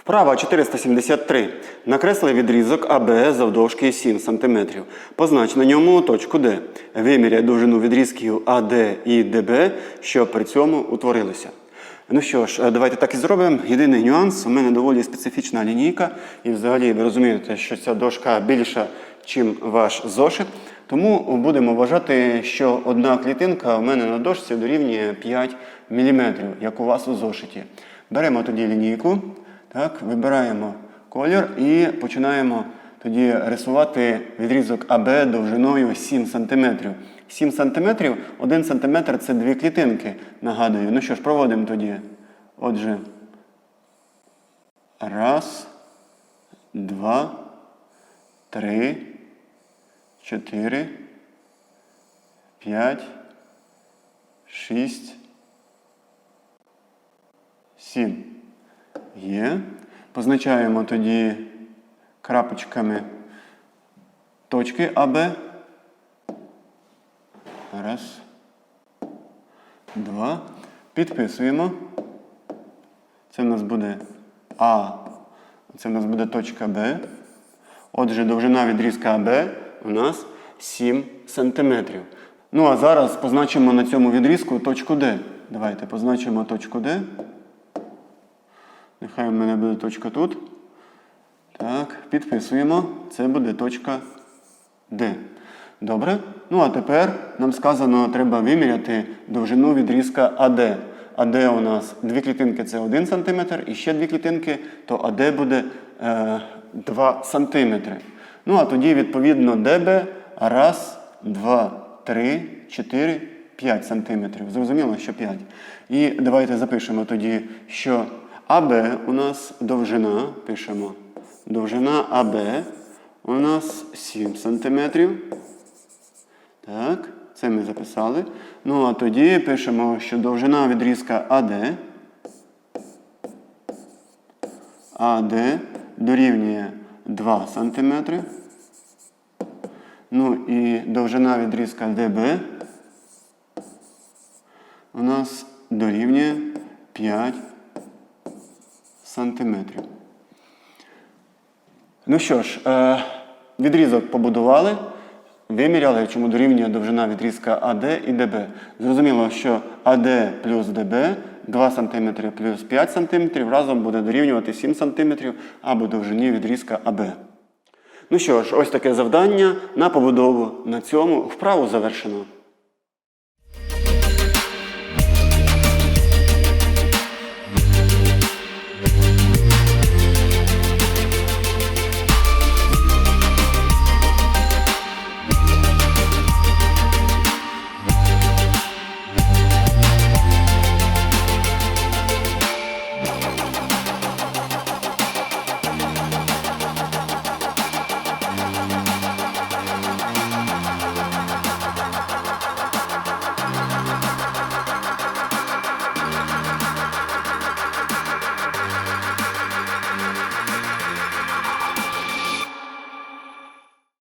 Вправа 473. Накресли відрізок АБ завдовжки 7 см. Познач на ньому точку Д. Виміряй довжину відрізків АД і ДБ, що при цьому утворилися. Ну що ж, е, давайте так і зробимо. Єдиний нюанс, у мене доволі специфічна лінійка, і взагалі ви розумієте, що ця дошка більша, ніж ваш зошит. Тому будемо вважати, що одна клітинка у мене на дошці дорівнює 5 мм, як у вас у зошиті. Беремо тоді лінійку, так, вибираємо колір і починаємо тоді рисувати відрізок АБ довжиною 7 см. 7 см, 1 см це дві клітинки, нагадую. Ну що ж, проводимо тоді. Отже, раз, два, три, чотири, п'ять, шість, сім. Є. Позначаємо тоді крапочками точки АБ. Раз. Два. Підписуємо. Це в нас буде А. Це в нас буде точка Б. Отже, довжина відрізка АБ у нас 7 см. Ну, а зараз позначимо на цьому відрізку точку Д. Давайте позначимо точку Д. Нехай у мене буде точка тут. Так, підписуємо. Це буде точка Д. Добре. Ну а тепер нам сказано, треба виміряти довжину відрізка АД. АД у нас дві клітинки це 1 см, і ще дві клітинки, то АД буде е, 2 см. Ну а тоді, відповідно, ДБ раз, два, три, чотири, 5 см. Зрозуміло, що 5. І давайте запишемо тоді, що АБ у нас довжина, пишемо, довжина АБ у нас 7 см. Так, це ми записали. Ну, а тоді пишемо, що довжина відрізка АД. АД дорівнює 2 см. Ну і довжина відрізка ДБ у нас дорівнює 5 сантиметрів. Ну що ж, е, відрізок побудували, виміряли, чому дорівнює довжина відрізка АД і ДБ. Зрозуміло, що АД плюс ДБ 2 см плюс 5 см разом буде дорівнювати 7 см або довжині відрізка АБ. Ну що ж, ось таке завдання на побудову. На цьому вправу завершено.